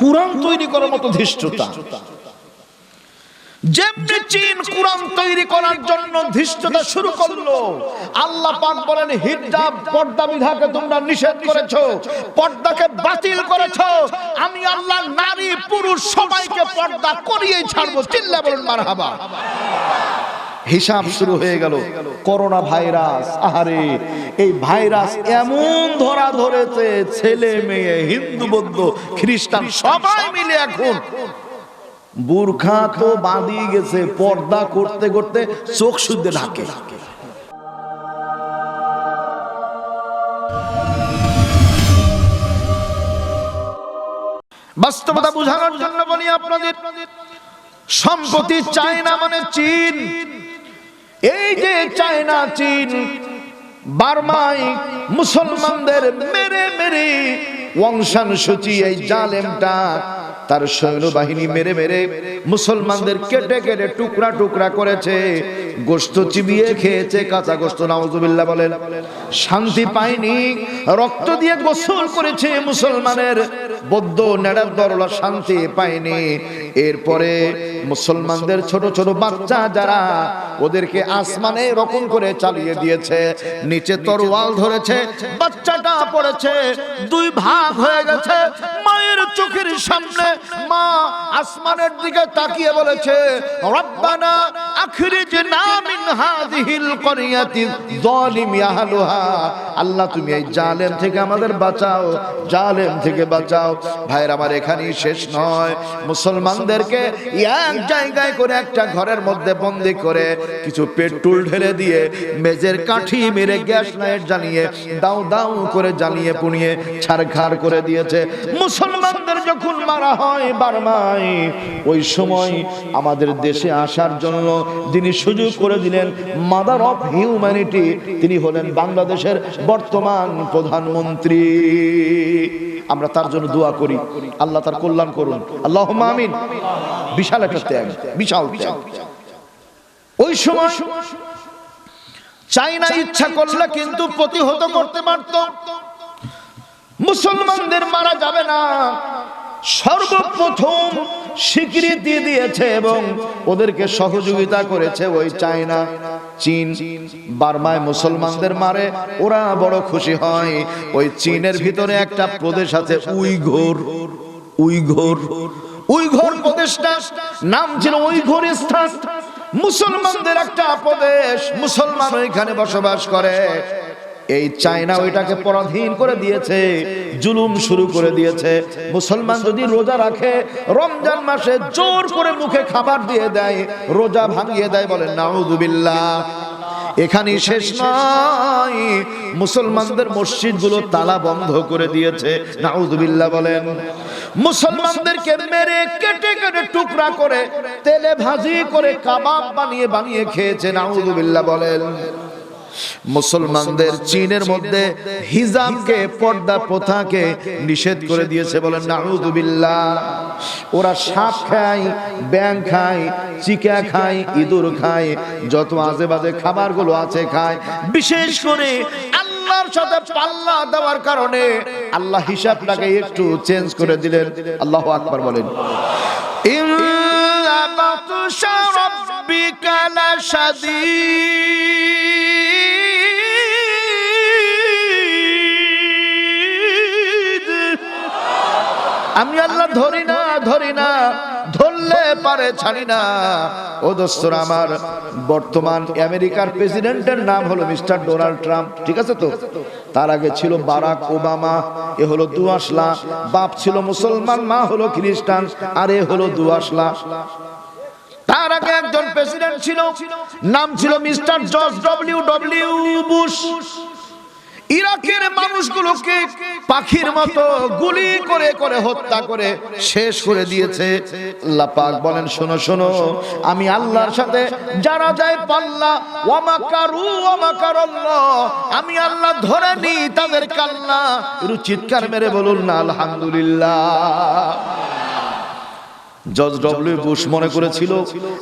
কোরআন তৈরি করার মতো ধৃষ্টতা। যেমনি চীন কোরআন তৈরি করার জন্য ধৃষ্টতা শুরু করল, আল্লাহ পাক বলেন হিজাব পর্দা বিধাকে তোমরা নিষেধ করেছ, পর্দাকে বাতিল করেছ। আমি আল্লাহ নারী, পুরুষ সবাইকে পর্দা করিয়েই ছাড়বো। চিল্লা বলুন, মারহাবা। হিসাব শুরু হয়ে গেল। করোনা ভাইরাস, আহারে, এই ভাইরাস এমন ধরা ধরেছে, ছেলে, মেয়ে, হিন্দু, বৌদ্ধ, খ্রিস্টান, সবাই মিলে এখন। বুরখা তো বাঁধিয়ে গেছে, পর্দা করতে করতে চোখ শুদ্ধে ঢাকে। বাস্তবতা বোঝানোর জন্য বলি আপনাদের, সম্পত্তি চায়না মানে চীন। এই যে চায়না চীন বার্মাই মুসলমানদের মেরে মেরে ওয়াংশান এই জালেমটা তার সৈন্যবাহিনী মেরে মেরে মুসলমানদের কেটে কেটে টুকরা টুকরা করেছে। গোস্ত চিবিয়ে খেয়েছে, কাঁচা গোস্ত নাউজুবিল্লাহ বলেন। শান্তি পায়নি, রক্ত দিয়ে গোসল করেছে মুসলমানের। বৌদ্ধ নেড়ার দরলা শান্তি পায়নি। এরপরে মুসলমানদের ছোট ছোট বাচ্চা যারা ওদেরকে আসমানে রকম করে চালিয়ে দিয়েছে, নিচে তরোয়াল ধরেছে, বাচ্চাটা পড়েছে, দুই ভাগ হয়ে গেছে মায়ের চোখের সামনে মা আসমানের দিকে তাকিয়ে বলেছে, রব্বানা আখরিজনা মিন হাযিহিল ক্বরিয়াতি যালিম আহলুহা। আল্লাহ, তুমি এই জালেম থেকে আমাদের বাঁচাও, জালেম থেকে বাঁচাও। ভাইয়ের, আমার এখানেই শেষ নয়। মুসলমানদেরকে এক জায়গায় করে একটা ঘরের মধ্যে বন্দি করে কিছু পেট্রোল ঢেলে দিয়ে মেজের কাঠি মেরে গ্যাস লাইট জ্বালিয়ে, দাও দাও করে জ্বালিয়ে পুড়িয়ে ছাড়খাড় করে দিয়েছে। মুসলমানদের যখন মারা হয় বারমায়, ওই সময় আমাদের দেশে আসার জন্য যিনি সুযোগ করে দিলেন মাদার অফ হিউম্যানিটি। তিনি হলেন বাংলাদেশের বর্তমান প্রধানমন্ত্রী। আমরা তার জন্য দোয়া করি। আল্লাহ তার কল্যাণ করুন। আল্লাহ আমিন। বিশাল একটা ত্যাগ, বিশাল ত্যাগ। ওই সময় চাইনা ইচ্ছা করলে কিন্তু প্রতিহত করতে পারত। মুসলমানদের মারা যাবে না। সর্বপ্রথম স্বীকৃতি দিয়েছে এবং ওদেরকে সহযোগিতা করেছে ওই চায়না, চীন, বার্মায় মুসলমানদের মারে। ওরা বড় খুশি হয়। ওই চীনের ভিতরে একটা প্রদেশ আছে উইঘোর। উইঘোর। উইঘোর প্রদেশটা নাম ছিল উইঘোর স্থান। মুসলমানদের একটা প্রদেশ। মুসলমান ওইখানে বসবাস করে। এই চায়না ওইটাকে পরাধীন করে দিয়েছে, জুলুম শুরু করে দিয়েছে। মুসলমান যদি রোজা রাখে, রমজান মাসে জোর করে মুখে খাবার দিয়ে দেয়, রোজা ভাঙিয়ে দেয় বলে, নাউজুবিল্লাহ এখানে শেষ নয়। মুসলমানদের মসজিদগুলো তালা বন্ধ করে দিয়েছে, নাউজুবিল্লাহ বলেন। মুসলমানদেরকে মেরে কেটে কেটে টুকরা করে তেলে ভাজি করে কাবাব বানিয়ে বানিয়ে খেয়েছে, নাউজুবিল্লাহ বলেন। মুসলমানদের চীনের মধ্যে হিজাবকে, পর্দা প্রথাকে নিষেধ করে দিয়েছে বলেন নাউজুবিল্লাহ ওরা সাপ খায় ব্যাং খায়, চিকা খায়, ইঁদুর খায়, যত আজে বাজে খাবারগুলো আছে খায়। বিশেষ করে আল্লাহর সাথে পাল্লা দেওয়ার কারণে আল্লাহ হিসাবটাকে একটু চেঞ্জ করে দিলেন। আল্লাহ আকবার বলেন। আমি আল্লাহ ধরি না ধরি না, ধরলে পারে ছাড়ি না। ও দোস্তর, আমার বর্তমান আমেরিকার প্রেসিডেন্টের নাম হলো মিস্টার ডোনাল্ড ট্রাম্প, ঠিক আছে তো? তার আগে ছিল বারাক ওবামা, এ হলো দুয়াশলা, বাপ ছিল মুসলমান, মা হলো খ্রিস্টান, আর এ হলো দুয়াশলা। তার আগে একজন প্রেসিডেন্ট ছিল, নাম ছিল mister George W W Bush. ইরাকের মানুষগুলোকে পাখির মতো গুলি করে করে হত্যা করে শেষ করে দিয়েছে। পাক বলেন, শোনো শোনো, আমি আল্লাহর সাথে যারা যায় পাল্লা ওয়ামাকারু ওয়ামাকারাল্লাহ আমি আল্লাহ ধরে নি তাদের কাল্লা একটু চিৎকার মেরে বলুন না, আলহামদুলিল্লাহ। জর্জ ডব্লিউ বুশ মনে করেছিল,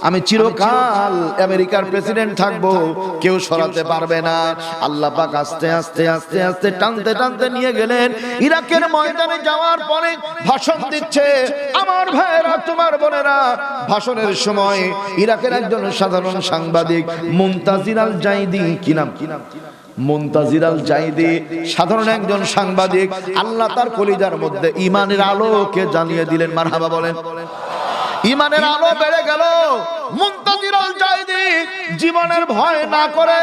আমি চিরকাল আমেরিকার প্রেসিডেন্ট থাকব, কেউ সরাতে পারবে না। আল্লাহ পাক আস্তে আস্তে আস্তে আস্তে টানতে টানতে নিয়ে গেলেন। ইরাকের ময়দানে যাওয়ার পরে ভাষণ দিচ্ছে, আমার ভাইয়েরা, তোমার বোনেরা। ভাষণের সময় ইরাকের একজন সাধারণ সাংবাদিক, মুনতাজির আল জাইদি কি নাম? কি নাম মুনতাজির আল জাইদি সাধারণ একজন সাংবাদিক, আল্লাহ তার কলিজার মধ্যে ইমানের আলোকে জানিয়ে দিলেন। মারহাবা বলেন। ইমানের আলো বেড়ে গেল। মুনতাজির আল জাইদি জীবনের ভয় না করে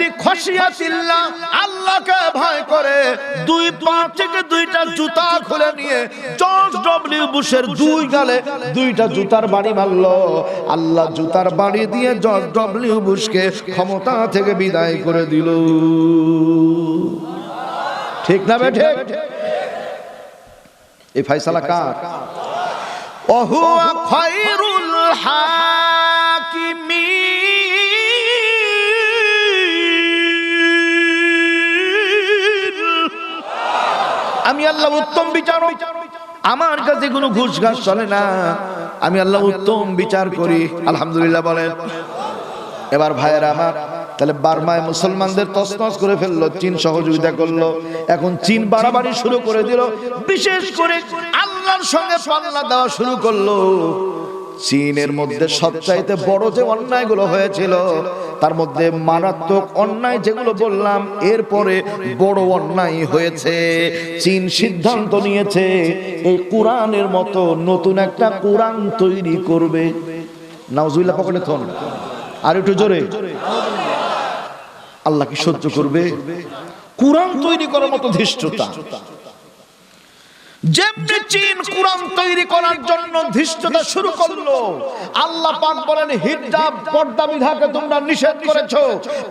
লিখসিয়াতিল্লাহ আল্লাহকে ভয় করে দুই পা থেকে দুইটা জুতা খুলে নিয়ে জর্জ ডব্লিউ বুশের দুই গালে দুইটা জুতার বাড়ি মারলো। আল্লাহ জুতার বাড়ি দিয়ে জর্জ ডব্লিউ বুশকে ক্ষমতা থেকে বিদায় করে দিল। ঠিক না বেঠে এই ফাইসালা কার? وهو خير الحاكمين আমি আল্লাহ উত্তম বিচারক আমার কাছে কোনো ঘুষ ঘাস চলে না আমি আল্লাহ উত্তম বিচার করি আলহামদুলিল্লাহ বলেন এবার ভাইয়েরা আমার তাহলে বার্মায় মুসলমানদের তসনস করে ফেলল, চীন সহযোগিতা করল। এখন চীন বাড়াবাড়ি শুরু করে দিল। বিশেষ করে আল্লাহর সঙ্গে পাল্লা দেওয়া শুরু করল। চীনের মধ্যে সবচাইতে বড় যে অন্যায়গুলো হয়েছিল, তার মধ্যে মারাত্মক অন্যায় যেগুলো বললাম, এরপরে বড় অন্যায় হয়েছে। চীন সিদ্ধান্ত নিয়েছে, এই কোরআনের মতো নতুন একটা কোরআন তৈরি করবে। নাউজুবিল্লাহ, পকেটে থন আর একটু জোরে। আল্লাহ কি সহ্য করবে। কোরআন তৈরি করার মতো ধৃষ্টতা। যেমনি চীন কোরআন তৈরি করার জন্য ধৃষ্টতা শুরু করল, আল্লাহ পাক বলেন হিজাব পর্দা বিধাকে তোমরা নিষেধ করেছ,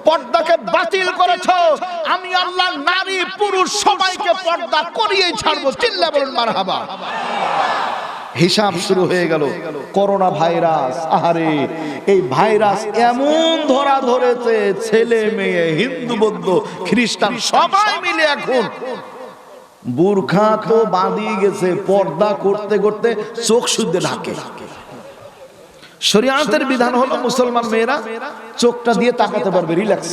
পর্দাকে বাতিল করেছ। আমি আল্লাহ নারী, পুরুষ সবাইকে পর্দা করিয়েই ছাড়বো। চিল্লা বলেন মারহাবা। হিসাব শুরু হয়ে গেল। করোনা ভাইরাস, আহারে, এই ভাইরাস এমন ধরা ধরেছে, ছেলে, মেয়ে, হিন্দু, বৌদ্ধ, খ্রিস্টান, সবাই মিলে এখন বুরখা তো বাঁধি গেছে, পর্দা করতে করতে চোখ শুদ্ধে ঢাকে। শরিয়াতের বিধান হলো মুসলমান মেয়েরা চোখটা দিয়ে তাকাতে পারবে, রিল্যাক্স,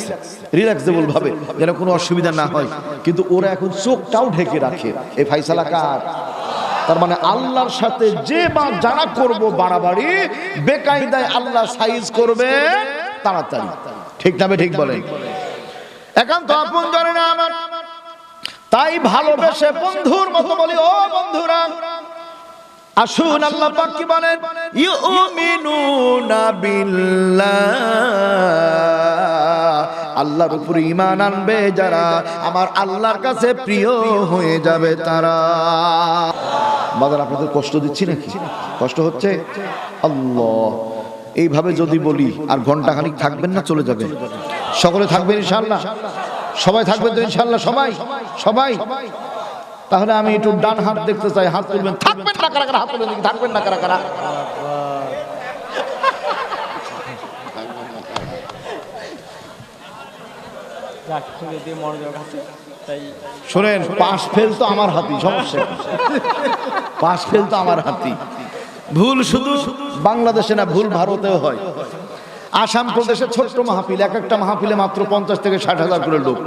রিল্যাক্সেবল ভাবে, যেন কোনো অসুবিধা না হয়। কিন্তু ওরা এখন চোখটাও ঢেকে রাখে। এই ফাইসালা কার? তার মানে আল্লাহর সাথে যে বা যারা করব বাড়াবাড়ি, বেকায়দায় আল্লাহ সাইজ করবে তাড়াতাড়ি। ঠিক না ঠিক বলেন? একান্ত আপন জানে না আমার, তাই ভালোবেসে বন্ধুর মতো বলি, ও বন্ধুরা, আসুন আল্লাহ পাক কি বলেন? ইউমিনুনা বিল্লাহ আল্লাহর উপর ঈমান আনবে যারা, আমার আল্লাহর কাছে প্রিয় হয়ে যাবে তারা। বাজার আপনাদের কষ্ট দিচ্ছি নাকি? কষ্ট হচ্ছে? আল্লাহ, এইভাবে যদি বলি, আর ঘণ্টা খানিক থাকবেন না, চলে যাবে। সকলে থাকবেন ইনশাল্লাহ সবাই থাকবেন তো ইনশাল্লাহ সবাই? সবাই? তাহলে আমি একটু ডান হাত দেখতে চাই, হাত তুলবেন। থাকবেন না, কারা কারা হাত তুলবেন থাকবেন না, কারা কারা যাক তুমি শোনেন, পাশ ফেল তো আমার হাতি, সমস্যা পাশ ফেল তো আমার হাতি। ভুল শুধু বাংলাদেশে না, ভুল ভারতেও হয়। আসাম প্রদেশে ছোট্ট মাহফিল, এক একটা মাহফিলে মাত্র পঞ্চাশ থেকে ষাট হাজার করে লোক।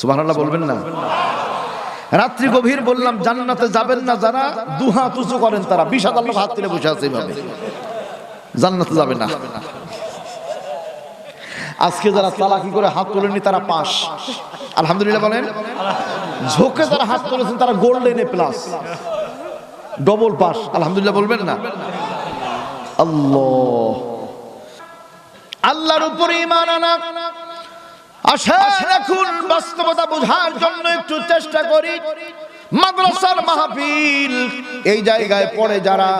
সুবহানাল্লাহ বলবেন না? রাত্রি গভীর বললাম, জান্নাতে যাবেন না যারা দু হাত উঁচু করেন তারা। বিশ হাজার হাত তুলে বসে আছে এইভাবে জান্নাতে যাবে না। আজকে যারা চালাকি করে হাত তোলেনি তারা পাস আলহামদুলিল্লাহ বলেন। ঝোঁকে যারা হাত তুলেছেন, তারা গোল্ডেন প্লাস। ডবল পাস আলহামদুলিল্লাহ বলবেন না? আল্লাহ। আল্লাহর উপরে ইমান আনা। আশা রাখুন বাস্তবতা বোঝার জন্য একটু চেষ্টা করি। মাদ্রাসার মাহফিল, এই জায়গায় পড়ে যারা,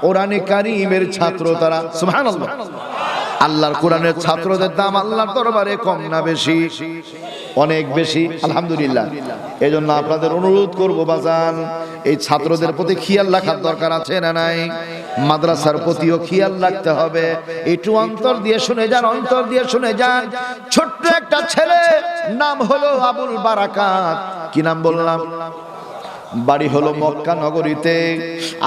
কোরআনে কারিমের ছাত্র তারা। সুবহানাল্লাহ। আল্লাহর কোরআনের ছাত্রদের দাম আল্লাহর দরবারে কম না বেশি? অনেক বেশি, আলহামদুলিল্লাহ। এই জন্য আপনাদের অনুরোধ করব, বাজান, এই ছাত্রদের প্রতি খেয়াল রাখার দরকার আছে না নাই? মাদ্রাসার প্রতিও খেয়াল রাখতে হবে। একটু অন্তর দিয়ে শুনে যান, অন্তর দিয়ে শুনে যান। ছোট্ট একটা ছেলে, নাম হলো আবুল বারাকাত। কি নাম বললাম? বাড়ি হলো মক্কা নগরীতে।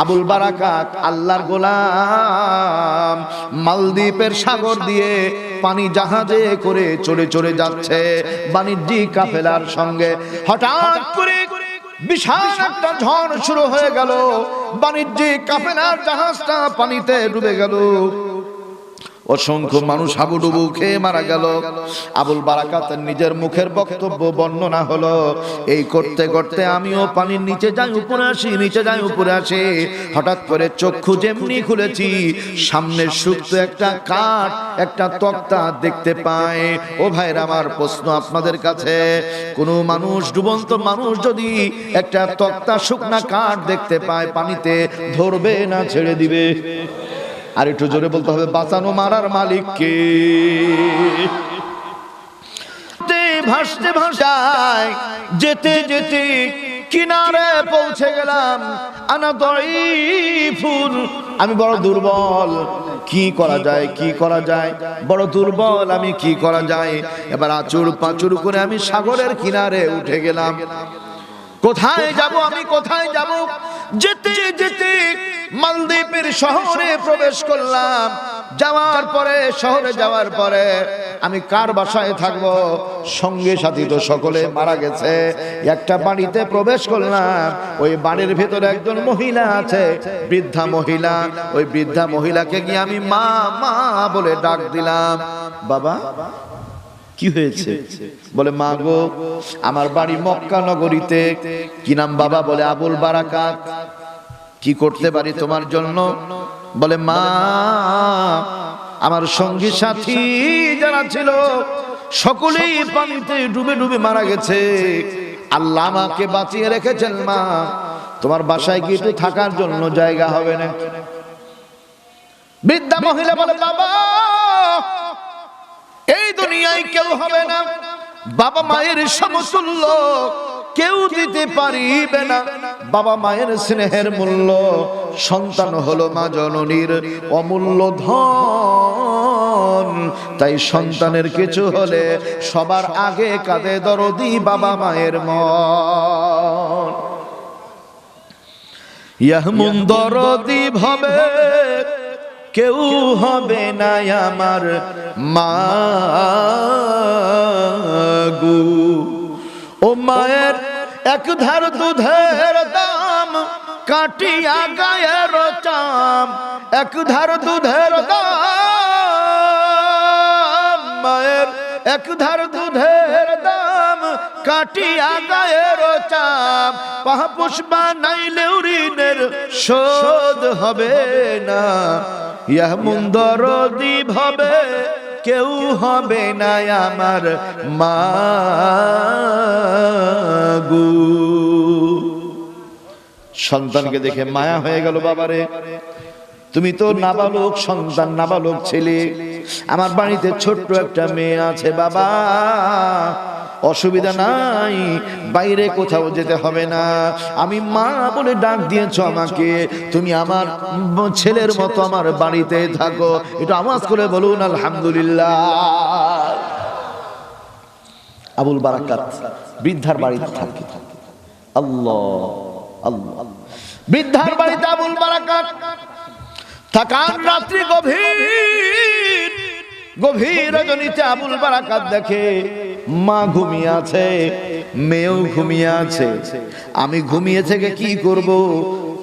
আবুল বারাকাত আল্লাহর গোলাম মালদ্বীপের সাগর দিয়ে পানি জাহাজে করে চড়ে চড়ে যাচ্ছে বাণিজ্যিক কাফেলার সঙ্গে। হঠাৎ করে বিশাল একটা ঝড় শুরু হয়ে গেল। বাণিজ্যিক কাফেলার জাহাজটা পানিতে ডুবে গেল। অসংখ্য মানুষ হাবুডুবু খেয়ে মারা গেল। আবুল বারাকাতের নিজের মুখের বক্তব্য বর্ণনা হলো এই করতে করতে আমিও পানির নিচে যাই উপরে আসি নিচে যাই উপরে আসি। হঠাৎ করে চক্ষু যেমনি খুলেছি সামনে সুপ্ত একটা কাঠ একটা তক্তা দেখতে পাই ও ভাইরা আমার প্রশ্ন আপনাদের কাছে কোনো মানুষ ডুবন্ত মানুষ যদি একটা তক্তা শুকনা কাঠ দেখতে পায় পানিতে ধরবে না ছেড়ে দিবে? আর একটু জোরে বলতে হবে, বাঁচানো মারার মালিককে। ভাসতে ভাসায়, যেতে যেতে কিনারে পৌঁছে গেলাম আনা আমি বড় দুর্বল, কি করা যায়, কি করা যায়? বড় দুর্বল, আমি কি করা যায়? এবার আচুর পাচুর করে আমি সাগরের কিনারে উঠে গেলাম। কোথায় যাব আমি কোথায় যাব? যেতে যেতে মালদ্বীপের শহরে প্রবেশ করলাম। যাওয়ার পরে শহরে যাওয়ার পরে আমি কার বাসায় থাকব? সঙ্গে সাথী তো সকলে মারা গেছে। একটা বাড়িতে প্রবেশ করলাম। ওই বাড়ির ভেতরে একজন মহিলা আছে বৃদ্ধা মহিলা। ওই বৃদ্ধা মহিলাকে গিয়ে আমি মা মা বলে ডাক দিলাম। বাবা কি হয়েছে? বলে মা গো আমার বাড়ি মক্কা নগরীতে। কি নাম বাবা? বলে, আবুল বারাকাত। কি করতে পারি তোমার জন্য? বলে, মা, আমার সঙ্গী সাথী যারা ছিল, সকলেই পানিতে ডুবে ডুবে মারা গেছে। আল্লাহ আমাকে বাঁচিয়ে রেখেছেন, মা। তোমার বাসায় কি একটু থাকার জন্য জায়গা হবে না বৃদ্ধা মহিলা বলে, বাবা এই দুনিয়ায় কেউ হবে না। বাবা মায়ের সমতুল্য কেউ দিতে পারিবে না। বাবা মায়ের স্নেহের মূল্য সন্তান হলো মা জননীর অমূল্য ধন। তাই সন্তানের কিছু হলে সবার আগে কাঁদে দরদি বাবা মায়ের মন। ইয়াহমুন দরদি ভাবে কেউ হবে না আমার মা গু ও মায়ের এক ধার দুধের দাম, কাটিয়া গায়ের চাম। এক ধার দুধের দাম, মায়ের এক ধার দুধের দাম। কাটিয়া গায়ের চাম পাহাপুষ বানাইলেও ঋণের শোধ হবে না। ইয়া মুন্দর দ্বীপ হবে, কেউ হবে না আমার মা গু সন্তানকে দেখে মায়া হয়ে গেল বাবারে। তুমি তো নাবালক, সন্তান নাবালক ছেলে। আমার বাড়িতে ছোট্ট একটা মেয়ে আছে বাবা। অসুবিধা নাই বাইরে কোথাও যেতে হবে না। আমি মা বলে ডাক দিয়েছ আমাকে তুমি আমার ছেলের মতো আমার বাড়িতে থাকো। একটু আওয়াজ করে বলুন আলহামদুলিল্লাহ। আবুল বারাকাত বৃদ্ধার বাড়িতে থাকে। আল্লাহ আল্লাহ। বৃদ্ধার বাড়িতে আবুল বারাকাত। থাকান রাত্রি গভীর। গভীর। রজনীতে আবুল বারাকাত দেখে। মা ঘুমিয়ে আছে মেয়েও ঘুমিয়ে আছে আমি ঘুমিয়ে থেকে কি করব?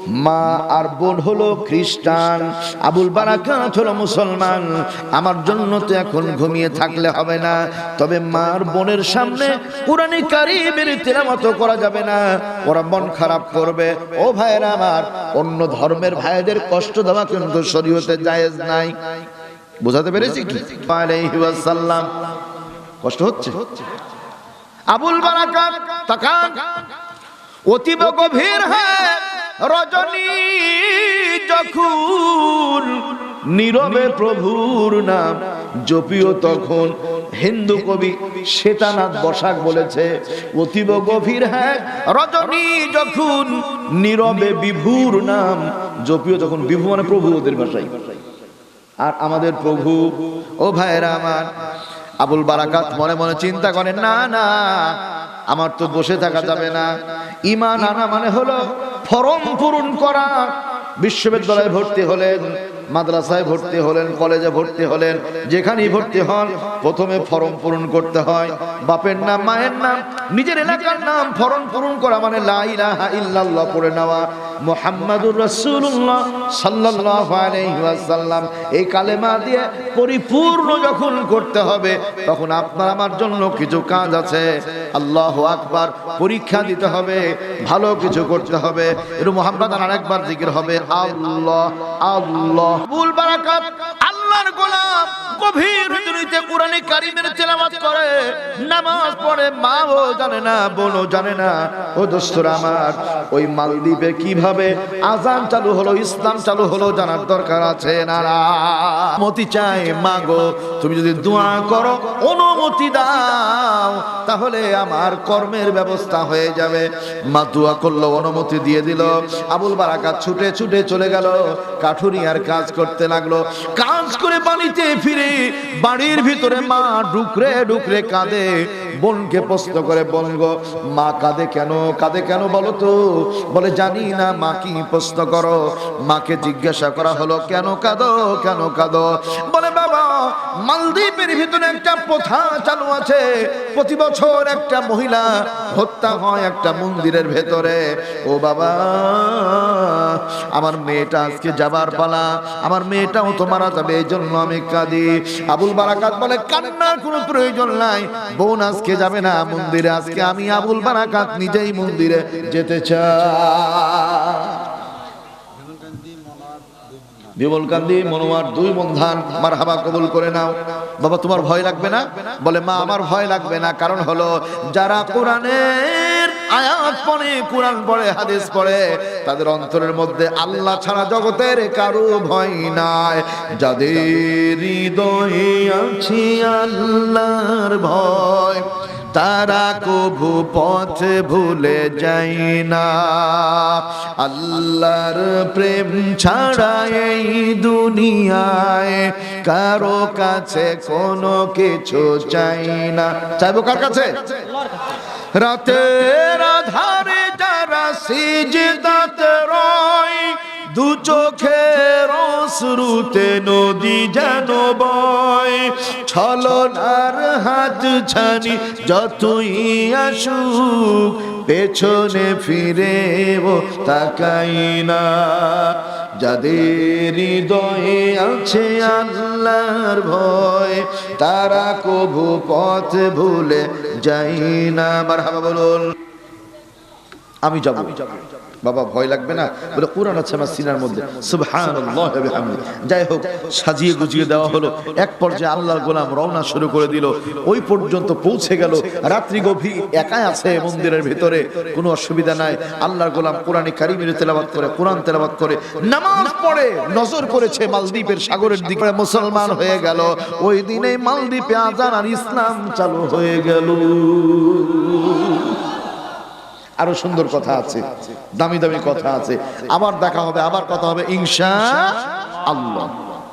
মা আর বোন হলো খ্রিস্টান, আবুল বারাকাত হলো মুসলমান। আমার জন্য তো এখন ঘুমিয়ে থাকলে হবে না। তবে মার বোনের সামনে পুরানি কারিমের তেলামত করা যাবে না। ওরা মন খারাপ করবে। ও ভাইয়েরা আমার, অন্য ধর্মের ভাইদের কষ্ট দেওয়া কিন্তু শরীয়তে জায়েজ নাই। বোঝাতে পেরেছি কি? আলাইহি ওয়াসাল্লাম কষ্ট হচ্ছে? আবুল বারাকাত অতীব গভীর হ্যাঁ রজনী যখন নীরবে প্রভুর নাম জপিও তখন হিন্দু কবি শ্বেতানাথ বসাক বলেছে, অতীব গভীর হ্যাঁ রজনী যখন নীরবে বিভুর নাম জপিও তখন বিভু মানে প্রভু ওদের ভাষায়। আর আমাদের প্রভু, ও ভাইরা আমার আবুল বারাকাত মনে মনে চিন্তা করেন, না না, আমার তো বসে থাকা যাবে না। ইমান আনা মানে হলো ফরম পূরণ করা। বিশ্ববিদ্যালয়ে ভর্তি হলেন, মাদ্রাসায় ভর্তি হলেন, কলেজে ভর্তি হলেন, যেখানেই ভর্তি হন, প্রথমে ফর্ম পূরণ করতে হয়। বাপের নাম, মায়ের নাম, নিজের এলাকার নাম, ফর্ম পূরণ করা মানে লা ইলাহা ইল্লাল্লাহ করে নেওয়া। মুহাম্মাদুর রাসূলুল্লাহ সাল্লাল্লাহু আলাইহি ওয়াসাল্লাম। এই কালেমা দিয়ে পরিপূর্ণ যখন করতে হবে, তখন আপনার আমার জন্য কিছু কাজ আছে। আল্লাহ আকবার, পরীক্ষা দিতে হবে, ভালো কিছু করতে হবে। এর মোহাম্মদ আরেকবার জিকির হবে, আল্লাহ আল্লাহ। বারাকাত আল্লাহর গোলাম গভীর রজনীতে কোরআনে কারিমের তেলাওয়াত করে, নামাজ পড়ে মা ও জানে না, বোনও জানে না। ও দোস্তরা আমার, ওই মালদ্বীপে কীভাবে আজান চালু হলো, ইসলাম চালু হলো জানার দরকার আছে না। মতি চাই, মাগো, তুমি যদি দোয়া করো, অনুমতি দাও, তাহলে আমার কর্মের ব্যবস্থা হয়ে যাবে। মা দোয়া করল, অনুমতি দিয়ে দিল। আবুল বারাকাত ছুটে ছুটে চলে গেল, কাঠুরিয়ার কাজ করতে লাগল। কাজ করে বাড়িতে ফিরে বাড়ির ভিতরে মা ডুকরে ডুকরে কাঁদে। বোনকে প্রশ্ন করে বলগো মা কাঁদে কেন? কাঁদে কেন বলো তো? বলে, জানি না, মা কি প্রশ্ন করো? মাকে জিজ্ঞাসা করা হলো, কেন কাঁদো? কেন কাঁদো? বলে মালদ্বীপের ভিতরে একটা প্রথা চালু আছে। প্রতি বছর একটা মহিলা হত্যা হয় একটা মন্দিরের ভেতরে। ও বাবা, আমার মেয়েটা আজকে যাবার পালা। আমার মেয়েটাও তো মারা যাবে, এই জন্য আমি কাঁদি। আবুল বারাকাত বলে, কান্নার কোনো প্রয়োজন নাই। বোন আজকে যাবে না মন্দিরে। আজকে আমি আবুল বারাকাত নিজেই মন্দিরে যেতে চাই। বিমল কান্দি, মনোয়ার দুই বন্ধান মার হাবা কবুল করে নাও। বাবা, তোমার ভয় লাগবে না? বলে, মা, আমার ভয় লাগবে না। কারণ হলো, যারা কোরআনের আয়াত পড়ে, কোরআন পড়ে, হাদিস পড়ে, তাদের মধ্যে আল্লাহ ছাড়া জগতের কারও ভয় নাই। যাদের হৃদয়ে আছে আল্লাহর ভয় তারা কভু পথ ভুলে যাই না। আল্লাহর প্রেম ছাড়া এই দুনিয়ায় কারও কাছে কোনো কিছু চাই না। চাইব কার কাছে? রাতের আধারে যারা সিজদাতে রয় শ্রুতে নদী যেন বয়, ছলনার হাত ছানি যতই আসুক, পেছনে ফিরে ও তাকাই না। যাদের হৃদয়ে আছে আল্লাহর ভয়, তারা কভু পথ ভুলে যাই না। মারহাবা বলুন, আমি যাব। বাবা ভয় লাগবে না? বলে, কোরআন আছে আমার সিনার মধ্যে। সুবহানাল্লাহ যাই হোক, সাজিয়ে গুজিয়ে দেওয়া হলো। এক পর্যায়ে আল্লাহর গোলাম রওনা শুরু করে দিল। ওই পর্যন্ত পৌঁছে গেল। রাত্রি গভীর, একাই আছে মন্দিরের ভিতরে। কোনো অসুবিধা নাই। আল্লাহর গোলাম কোরআনে কারিমের তেলাওয়াত করে, কোরআন তেলাওয়াত করে, নামাজ পড়ে নজর করেছে মালদ্বীপের সাগরের দিকে। মুসলমান হয়ে গেল। ওই দিনে মালদ্বীপে আজান আর ইসলাম চালু হয়ে গেল। আরও সুন্দর কথা আছে, দামি দামি কথা আছে। আবার দেখা হবে, আবার কথা হবে, ইনশা আল্লাহ।